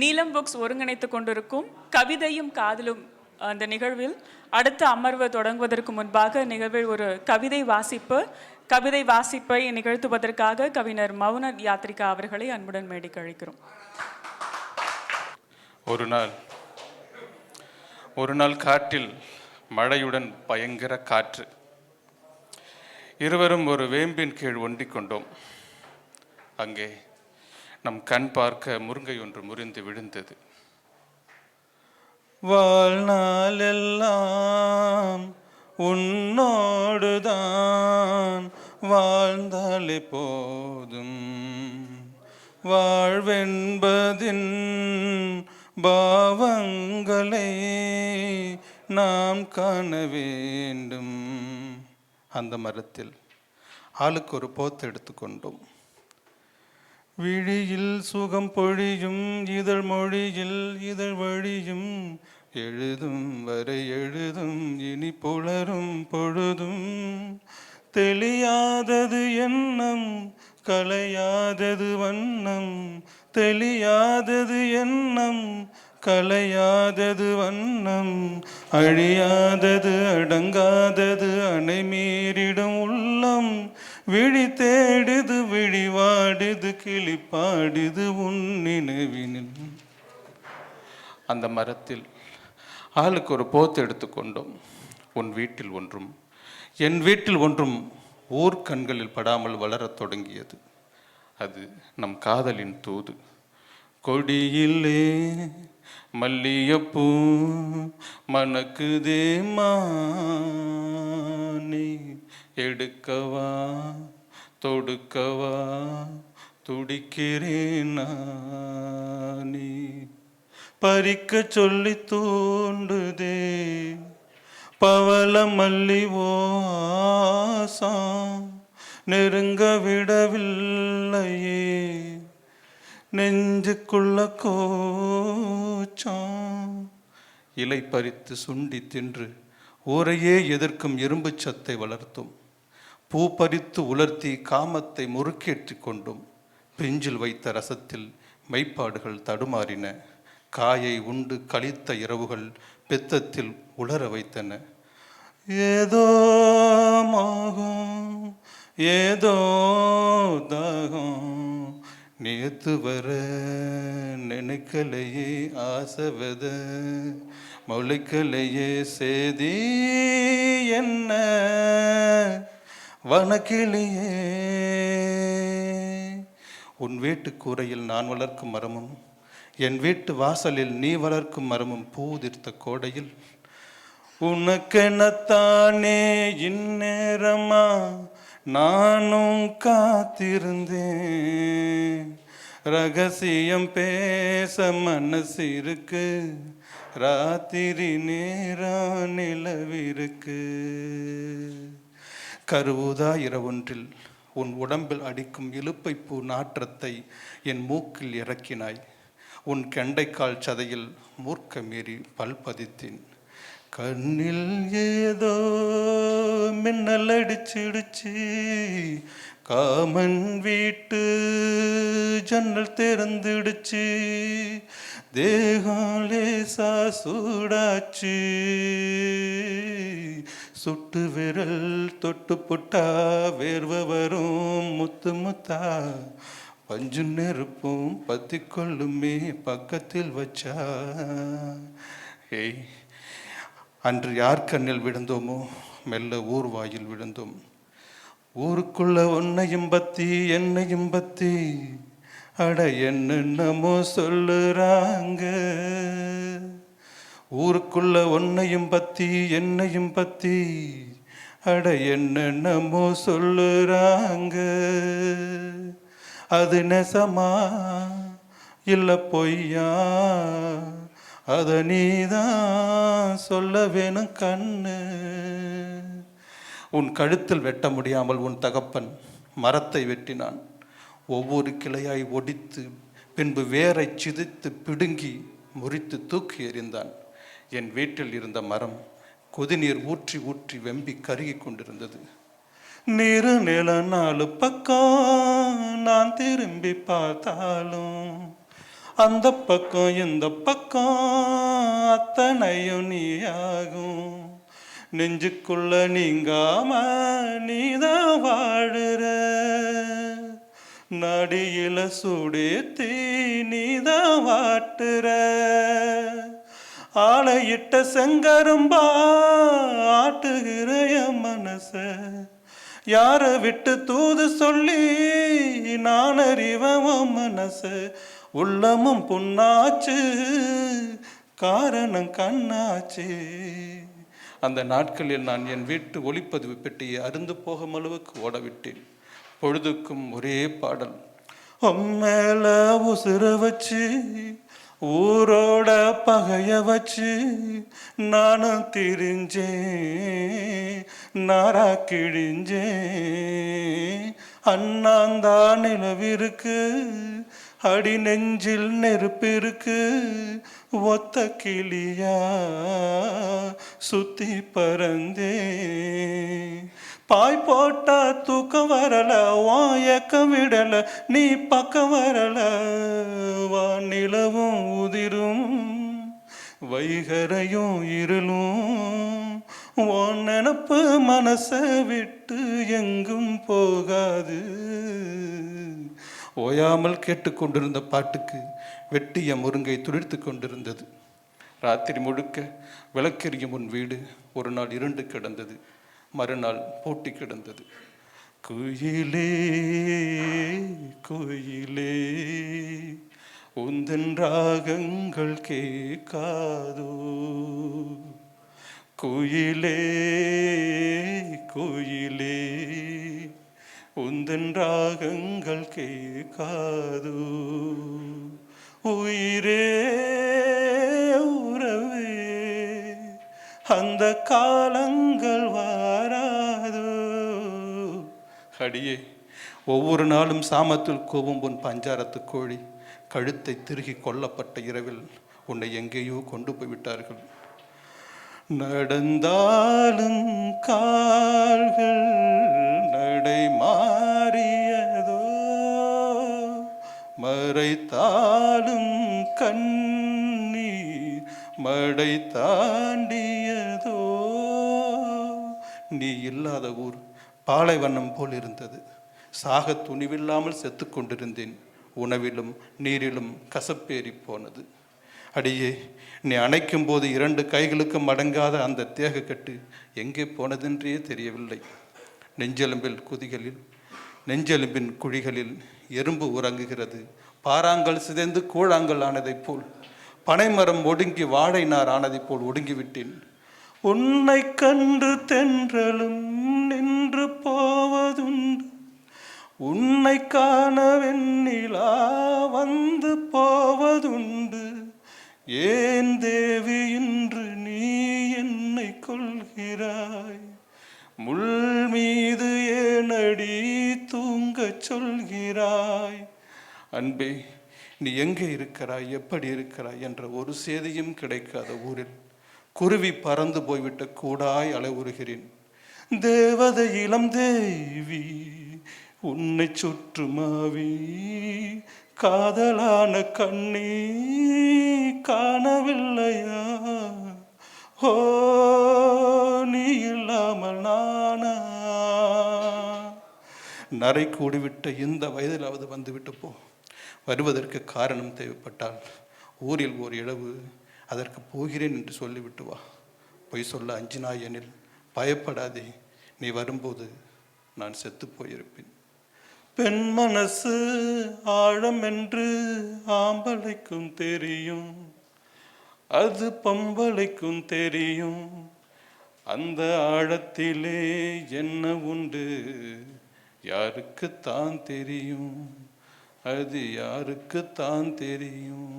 நீலம் புக்ஸ் ஒருங்கிணைத்து கொண்டிருக்கும் கவிதையும் காதலும் அந்த நிகழ்வில் அடுத்த அமர்வு தொடங்குவதற்கு முன்பாக நிகழ்வில் ஒரு கவிதை வாசிப்பு. கவிதை வாசிப்பை நிகழ்த்துவதற்காக கவிஞர் மௌன யாத்ரிகா அவர்களை அன்புடன் மேடைக்கு அழைக்கிறோம் ஒரு நாள் ஒரு நாள் காற்றில் மழையுடன் பயங்கர காற்று. இருவரும் ஒரு வேம்பின் கீழ் ஒண்டிக் கொண்டோம். அங்கே நம் கண் பார்க்க முருங்கை ஒன்று முறிந்து விழுந்தது. வாழ்நாளெல்லாம் உன்னோடுதான் வாழ்ந்தாலே போதும். வாழ்வென்பதின் பாவங்களை நாம் காண வேண்டும். அந்த மரத்தில் ஆளுக்கு ஒரு போத்து எடுத்துக்கொண்டோம். விழியில் சுகம் பொழியும் இதழ் மொழியில் இதழ் வழியும் எழுதும் வரை எழுதும் இனி புலரும் பொழுதும். தெளியாதது எண்ணம் கலையாதது வண்ணம். தெளியாதது எண்ணம் கலையாதது வண்ணம். அழியாதது அடங்காதது அணைமீறிடும் உள்ளம். விழி தேடுது விழிவாடுது கிளிப்பாடுது உன் நினைவினில். அந்த மரத்தில் ஆளுக்கு ஒரு போத்து எடுத்துக்கொண்டோம் உன் வீட்டில் ஒன்றும் என் வீட்டில் ஒன்றும் ஊர் கண்களில் படாமல் வளரத் தொடங்கியது. அது நம் காதலின் தூது. கொடியிலே மல்லியப்பூ மணக்குதே மானே. எடுக்கவா தொடுக்கவா துடிக்கிறேன் நீ? பறிக்க சொல்லி தூண்டுதே பவள மல்லி ஓசம் நெருங்க விடவில்லையே நெஞ்சுக்குள்ள கோச்சம். இலை பறித்து சுண்டி தின்று ஊரையே எதிர்க்கும் எறும்புச் சத்தை வளர்த்தும். பூ பறித்து உலர்த்தி காமத்தை முறுக்கேற்றி கொண்டும் பிஞ்சில் வைத்த ரசத்தில் மெய்ப்பாடுகள் தடுமாறின. காயை உண்டு கழித்த இரவுகள் பெத்தத்தில் உலர வைத்தன. ஏதோ மோகம் ஏதோ தாகம். நேத்து வர நினைக்கலையே ஆசவத. மொழிக்கலையே சேதி என்ன? வனக்கிளியே உன் வீட்டு கூரையில் நான் வளர்க்கும் மரமும் என் வீட்டு வாசலில் நீ வளர்க்கும் மரமும் பூதிர்த்த கோடையில். உனக்கெனத்தானே இந்நேரமா நானும் காத்திருந்தேன். ரகசியம் பேச மனசு இருக்கு ராத்திரி நேரம் நிலவிருக்கு. கருவுதா இரவொன்றில் உன் உடம்பில் அடிக்கும் இலுப்பைப்பூ நாற்றத்தை என் மூக்கில் இறக்கினாய். உன் கெண்டைக்கால் சதையில் மூர்க்க மீறி பல்பதித்தேன் கண்ணில் ஏதோ மின்னல் அடிச்சிடுச்சு காமன் வீட்டு ஜன்னல் திறந்துடுச்சு தேகம் லேசா சூடாச்சு. சுட்டு விரல் தொட்டு புட்டா வேர்வ வரும் முத்து முத்தா. பஞ்சு நெருப்பும் பத்தி கொள்ளுமே பக்கத்தில் வச்சா. ஏய் அன்று யார் கண்ணில் விழுந்தோமோ? மெல்ல ஊர் வாயில் விழுந்தோம். ஊருக்குள்ள உன்னையும் பத்தி என்னையும் பத்தி அட என்னென்னமோ சொல்லுறாங்க. ஊருக்குள்ள உன்னையும் பத்தி என்னையும் பத்தி அட என்னென்னமோ சொல்லுறாங்க. அது நெசமா? இல்ல பொய்யா? அத நீதான் சொல்ல வேணும் கண்ணு. உன் கழுத்தில் வெட்ட முடியாமல் உன் தகப்பன் மரத்தை வெட்டினான். ஒவ்வொரு கிளையாய் ஒடித்து பின்பு வேரை சிதைத்து பிடுங்கி முறித்து தூக்கி எறிந்தான். என் வீட்டில் இருந்த மரம் கொதிநீர் ஊற்றி ஊற்றி வெம்பி கருகி கொண்டிருந்தது. நிறு நில நாலு பக்கம் நான் திரும்பி பார்த்தாலும் அந்த பக்கம் இந்த பக்கம் அத்தனையும் நீயாகும். நெஞ்சுக்குள்ள நீங்காம நீதான் வாழுற. நடியில சுடேத்தி நீதான் வாட்டுற. ஆளையிட்ட செங்கரும்பா ஆட்டுகிற என் மனச யாரை விட்டு தூது சொல்லி நான் அறிவன் மனச? உள்ளமும் புண்ணாச்சு காரணம் கண்ணாச்சு. அந்த நாட்களில் நான் என் வீட்டு ஒளிப்பதிவு பெட்டியை அருந்து போகும் அளவுக்கு ஓடவிட்டேன். பொழுதுக்கும் ஒரே பாடல். உம்மேல உசுர வச்சு ஊரோட பகைய வச்சு நானும் திரிஞ்சேன் நாரா கிழிஞ்சேன். அண்ணாந்தா நிலவிருக்கு அடி நெஞ்சில் நெருப்பிருக்கு ஒத்த கிளியா சுத்தி பறந்தே பாய் போட்டா தூக்கம் வரல வா ஏக்கம் விடல நீ பக்கம் வரல. வா நிலவும் உதிரும் வைகரையும் இருளும். உன் நினப்பு மனசை விட்டு எங்கும் போகாது. ஓயாமல் கேட்டுக்கொண்டிருந்த பாட்டுக்கு வெட்டிய முருங்கை துளிர்த்து கொண்டிருந்தது. ராத்திரி முழுக்க விளக்கெரியும் உன் வீடு ஒரு நாள் இருண்டு கிடந்தது. மறுநாள் பூட்டி கிடந்தது. குயிலே குயிலே உந்தன் ராகங்கள் கேட்காதோ? குயிலே குயிலே உந்தன் ராகங்கள் கேட்காதோ? உயிரே அந்த காலங்கள் வாராதோ. அடியே ஒவ்வொரு நாளும் சாமத்தில் கூவும் உன் பஞ்சாரத்து கோழி கழுத்தை திருகி கொல்லப்பட்ட இரவில் உன்னை எங்கேயோ கொண்டு போய்விட்டார்கள். நடந்தாலும் கால்கள் நடை மாறியதோ மறைத்தாலும் கண் மடை தாண்டியதோ? நீ இல்லாத ஊர் பாலைவண்ணம் போல் இருந்தது. சாக துணிவில்லாமல் செத்து கொண்டிருந்தேன். உணவிலும் நீரிலும் கசப்பேறி போனது. அடியே நீ அணைக்கும் போது இரண்டு கைகளுக்கும் அடங்காத அந்த தேகக்கட்டு எங்கே போனதென்றே தெரியவில்லை. நெஞ்செலும்பில் குதிகளில் நெஞ்செலும்பின் குழிகளில் எறும்பு உறங்குகிறது. பாறாங்கல் சிதைந்து கூழாங்கல் ஆனதைப் போல் பனைமரம் ஒடுங்கி வாழை நார் ஆனதை போல் ஒடுங்கிவிட்டேன். உன்னை கண்டு தென்றலும் நின்று போவதுண்டு. உன்னை காண வெண்ணிலா வந்து போவதுண்டு. ஏன் தேவி இன்று நீ என்னை கொள்கிறாய் முள் மீது ஏனடி தூங்கச் சொல்கிறாய்? அன்பே நீ எங்கே இருக்கிறாய் எப்படி இருக்கிறாய் என்ற ஒரு செய்தியும் கிடைக்காத ஊரில். குருவி பறந்து போய்விட்ட கூடாய் அலைவுறுகிறேன். தேவதை இளம் தேவி உன்னை சுற்றுமாவி காதலான கண்ணீ காணவில்லையா? ஓ நீ இல்லாமல் நானா? நரை கூடிவிட்ட இந்த வயதிலாவது வந்துவிட்டு போ. வருவதற்கு காரணம் தேவைப்பட்டால் ஊரில் ஓர் இழவு அதற்கு போகிறேன் என்று சொல்லிவிட்டு வா. பொய் சொல்ல அஞ்சினாய் எனில் பயப்படாதே நீ வரும்போது நான் செத்து போயிருப்பேன். பெண் மனசு ஆழம் என்று ஆம்பளைக்கும் தெரியும். அது பம்பளைக்கும் தெரியும். அந்த ஆழத்திலே என்ன உண்டு? யாருக்குத்தான் தெரியும்? அது யாருக்குத்தான் தெரியும்?